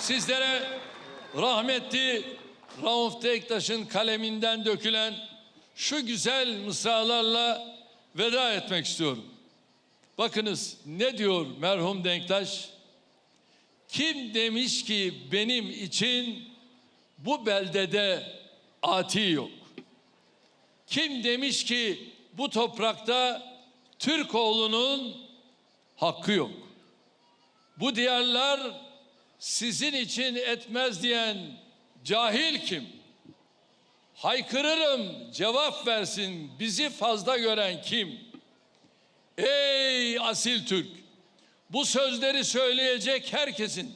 sizlere rahmetli Rauf Denktaş'ın kaleminden dökülen şu güzel mısralarla veda etmek istiyorum. Bakınız ne diyor merhum Denktaş? Kim demiş ki benim için bu beldede ati yok? Kim demiş ki bu toprakta Türk oğlunun hakkı yok? Bu diyarlar sizin için etmez diyen cahil kim? Haykırırım cevap versin bizi fazla gören kim? Ey asil Türk! Bu sözleri söyleyecek herkesin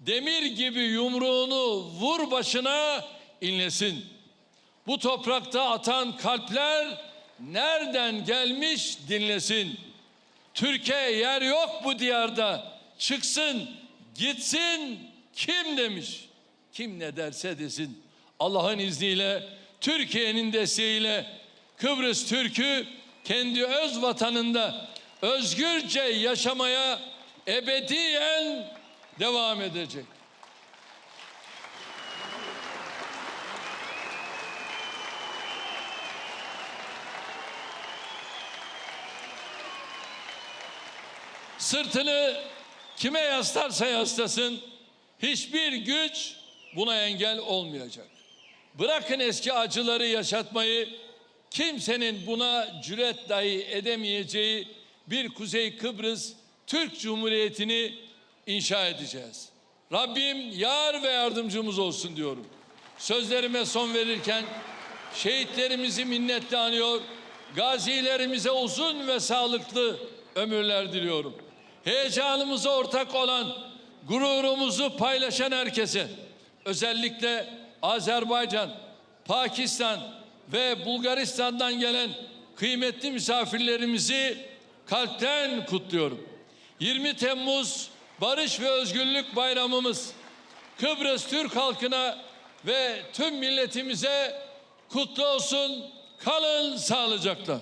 demir gibi yumruğunu vur başına inlesin. Bu toprakta atan kalpler nereden gelmiş dinlesin. Türkiye yer yok bu diyarda. Çıksın, gitsin kim demiş. Kim ne derse desin. Allah'ın izniyle, Türkiye'nin desteğiyle Kıbrıs Türk'ü kendi öz vatanında özgürce yaşamaya ebediyen devam edecek. Sırtını kime yaslarsa yaslasın hiçbir güç buna engel olmayacak. Bırakın eski acıları yaşatmayı kimsenin buna cüret dahi edemeyeceği bir Kuzey Kıbrıs Türk Cumhuriyeti'ni inşa edeceğiz. Rabbim yar ve yardımcımız olsun diyorum. Sözlerime son verirken şehitlerimizi minnetle anıyor, gazilerimize uzun ve sağlıklı ömürler diliyorum. Heyecanımıza ortak olan, gururumuzu paylaşan herkese, özellikle Azerbaycan, Pakistan ve Bulgaristan'dan gelen kıymetli misafirlerimizi kalpten kutluyorum. 20 Temmuz Barış ve Özgürlük Bayramımız Kıbrıs Türk halkına ve tüm milletimize kutlu olsun. Kalın sağlıcakla.